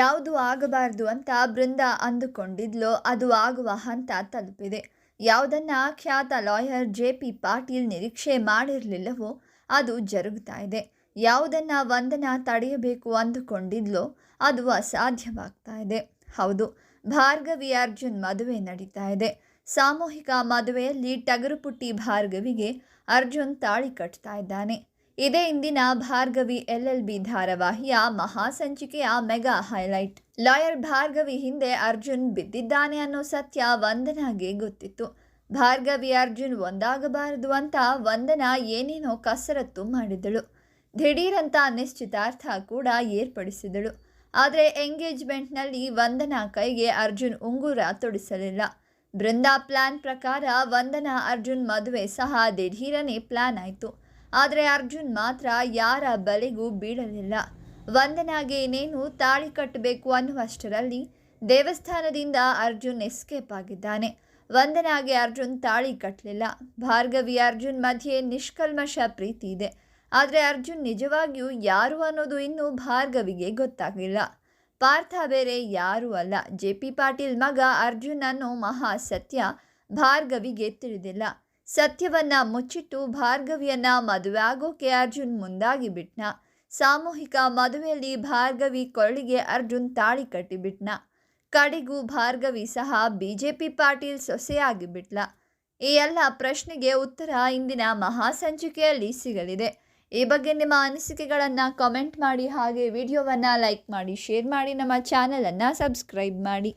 ಯಾವುದು ಆಗಬಾರ್ದು ಅಂತ ಬೃಂದ ಅಂದುಕೊಂಡಿದ್ಲೋ. ಅದು ಆಗುವ ಹಂತ ತಲುಪಿದೆ. ಯಾವುದನ್ನ ಖ್ಯಾತ ಲಾಯರ್ ಜೆ ಪಿ ಪಾಟೀಲ್ ನಿರೀಕ್ಷೆ ಮಾಡಿರಲಿಲ್ಲವೋ ಅದು ಜರುಗ್ತಾ ಇದೆ. ಯಾವುದನ್ನ ವಂದನ ತಡೆಯಬೇಕು ಅಂದುಕೊಂಡಿದ್ಲೋ ಅದು ಅಸಾಧ್ಯವಾಗ್ತಾ ಇದೆ. ಹೌದು, ಭಾರ್ಗವಿ ಅರ್ಜುನ್ ಮದುವೆ ನಡೀತಾ ಇದೆ. ಸಾಮೂಹಿಕ ಮದುವೆಯಲ್ಲಿ ಟಗರುಪುಟ್ಟಿ ಭಾರ್ಗವಿಗೆ ಅರ್ಜುನ್ ತಾಳಿ ಕಟ್ತಾ ಇದ್ದಾನೆ. ಇದೇ ಇಂದಿನ ಭಾರ್ಗವಿ ಎಲ್ ಎಲ್ ಬಿ ಧಾರಾವಾಹಿಯ ಮಹಾಸಂಚಿಕೆಯ ಮೆಗಾ ಹೈಲೈಟ್. ಲಾಯರ್ ಭಾರ್ಗವಿ ಹಿಂದೆ ಅರ್ಜುನ್ ಬಿದ್ದಿದ್ದಾನೆ ಅನ್ನೋ ಸತ್ಯ ವಂದನಾಗೆ ಗೊತ್ತಿತ್ತು. ಭಾರ್ಗವಿ ಅರ್ಜುನ್ ಒಂದಾಗಬಾರದು ಅಂತ ವಂದನಾ ಏನೇನೋ ಕಸರತ್ತು ಮಾಡಿದಳು. ದಿಢೀರಂತ ನಿಶ್ಚಿತಾರ್ಥ ಕೂಡ ಏರ್ಪಡಿಸಿದಳು. ಆದರೆ ಎಂಗೇಜ್ಮೆಂಟ್ನಲ್ಲಿ ವಂದನಾ ಕೈಗೆ ಅರ್ಜುನ್ ಉಂಗುರ ತೊಡಿಸಲಿಲ್ಲ. ಬೃಂದಾ ಪ್ಲಾನ್ ಪ್ರಕಾರ ವಂದನಾ ಅರ್ಜುನ್ ಮದುವೆ ಸಹ ದಿಢೀರನೇ ಪ್ಲಾನ್ ಆಯಿತು. ಆದರೆ ಅರ್ಜುನ್ ಮಾತ್ರ ಯಾರ ಬಲೆಗೂ ಬೀಳಲಿಲ್ಲ. ವಂದನಾಗೆ ಏನೇನು ತಾಳಿ ಕಟ್ಟಬೇಕು ಅನ್ನುವಷ್ಟರಲ್ಲಿ ದೇವಸ್ಥಾನದಿಂದ ಅರ್ಜುನ್ ಎಸ್ಕೇಪ್ ಆಗಿದ್ದಾನೆ. ವಂದನಾಗೆ ಅರ್ಜುನ್ ತಾಳಿ ಕಟ್ಟಲಿಲ್ಲ. ಭಾರ್ಗವಿ ಅರ್ಜುನ್ ಮಧ್ಯೆ ನಿಷ್ಕಲ್ಮಶ ಪ್ರೀತಿ ಇದೆ. ಆದರೆ ಅರ್ಜುನ್ ನಿಜವಾಗಿಯೂ ಯಾರು ಅನ್ನೋದು ಇನ್ನೂ ಭಾರ್ಗವಿಗೆ ಗೊತ್ತಾಗಿಲ್ಲ ಪಾರ್ಥ ಬೇರೆ ಯಾರೂ ಅಲ್ಲ. ಜೆ ಪಿ ಪಾಟೀಲ್ ಮಗ ಅರ್ಜುನ್ ಅನ್ನೋ ಮಹಾ ಸತ್ಯ ಭಾರ್ಗವಿಗೆ ತಿಳಿದಿಲ್ಲ. ಸತ್ಯವನ್ನ ಮುಚ್ಚಿಟ್ಟು ಭಾರ್ಗವಿಯನ್ನ ಮದುವೆ ಆಗೋಕೆ ಅರ್ಜುನ್ ಮುಂದಾಗಿ ಬಿಟ್ನ. ಸಾಮೂಹಿಕ ಮದುವೆಯಲ್ಲಿ ಭಾರ್ಗವಿ ಕೊಳ್ಳಿಗೆ ಅರ್ಜುನ್ ತಾಳಿ ಕಟ್ಟಿಬಿಟ್ನ ಕಡೆಗೂ ಭಾರ್ಗವಿ ಸಹ ಬಿಜೆಪಿ ಪಾಟೀಲ್ ಸೊಸೆಯಾಗಿ ಬಿಟ್ಲ. ಈ ಎಲ್ಲ ಪ್ರಶ್ನೆಗೆ ಉತ್ತರ ಇಂದಿನ ಮಹಾಸಂಚಿಕೆಯಲ್ಲಿ ಸಿಗಲಿದೆ. ಈ ಬಗ್ಗೆ ನಿಮ್ಮ ಅನಿಸಿಕೆಗಳನ್ನು ಕಾಮೆಂಟ್ ಮಾಡಿ ಹಾಗೆ ವಿಡಿಯೋವನ್ನು ಲೈಕ್ ಮಾಡಿ ಶೇರ್ ಮಾಡಿ, ನಮ್ಮ ಚಾನಲನ್ನು ಸಬ್ಸ್ಕ್ರೈಬ್ ಮಾಡಿ.